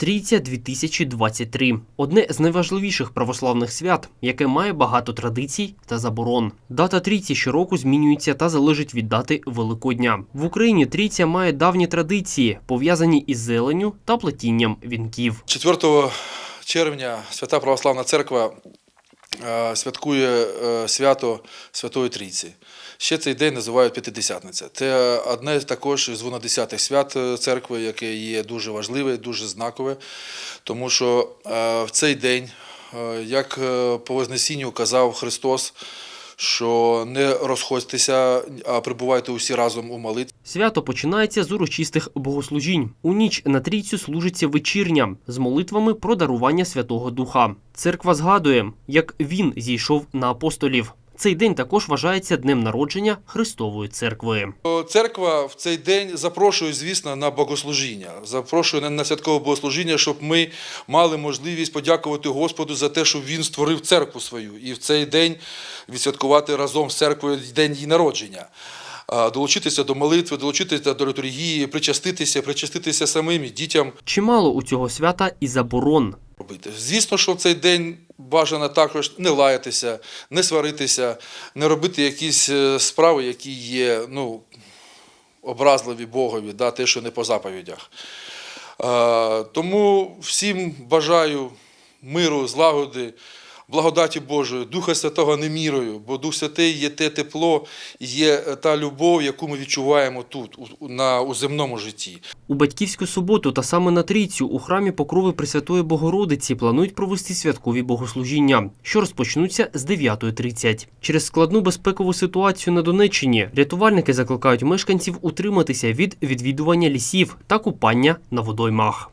Трійця 2023 – одне з найважливіших православних свят, яке має багато традицій та заборон. Дата трійці щороку змінюється та залежить від дати Великодня. В Україні трійця має давні традиції, пов'язані із зеленю та плетінням вінків. 4 червня Свята Православна Церква святкує е, свято Святої Трійці. Ще цей день називають П'ятидесятниця. Це одне також з двонадесятих свят е, церкви, яке є дуже важливе, дуже знакове, тому що е, в цей день, е, як е, по Вознесінню казав Христос, що не розходьтеся, а прибувайте усі разом у молитві. Свято починається з урочистих богослужінь. У ніч на трійцю служиться вечірня з молитвами про дарування Святого Духа. Церква згадує, як він зійшов на апостолів. Цей день також вважається днем народження Христової церкви. Церква в цей день запрошує, звісно, на богослужіння. Запрошує на- святкове богослужіння, щоб ми мали можливість подякувати Господу за те, що Він створив церкву свою, і в цей день відсвяткувати разом з церквою день її народження. Долучитися до молитви, долучитися до літургії, причаститися, причаститися самим і дітям Чимало у цього свята і заборон. Звісно, що в цей день бажано також не лаятися, не сваритися, не робити якісь е, справи, які є ну, образливі Богові, да, те, що не по заповідях. Е, Тому всім бажаю миру, злагоди, благодаті Божої, Духа Святого не мірою, бо Дух Святий є те тепло, є та любов, яку ми відчуваємо тут, у, на, у земному житті. У батьківську суботу та саме на трійцю у храмі Покрови Пресвятої Богородиці планують провести святкові богослужіння, що розпочнуться з 9.30. Через складну безпекову ситуацію на Донеччині рятувальники закликають мешканців утриматися від відвідування лісів та купання на водоймах.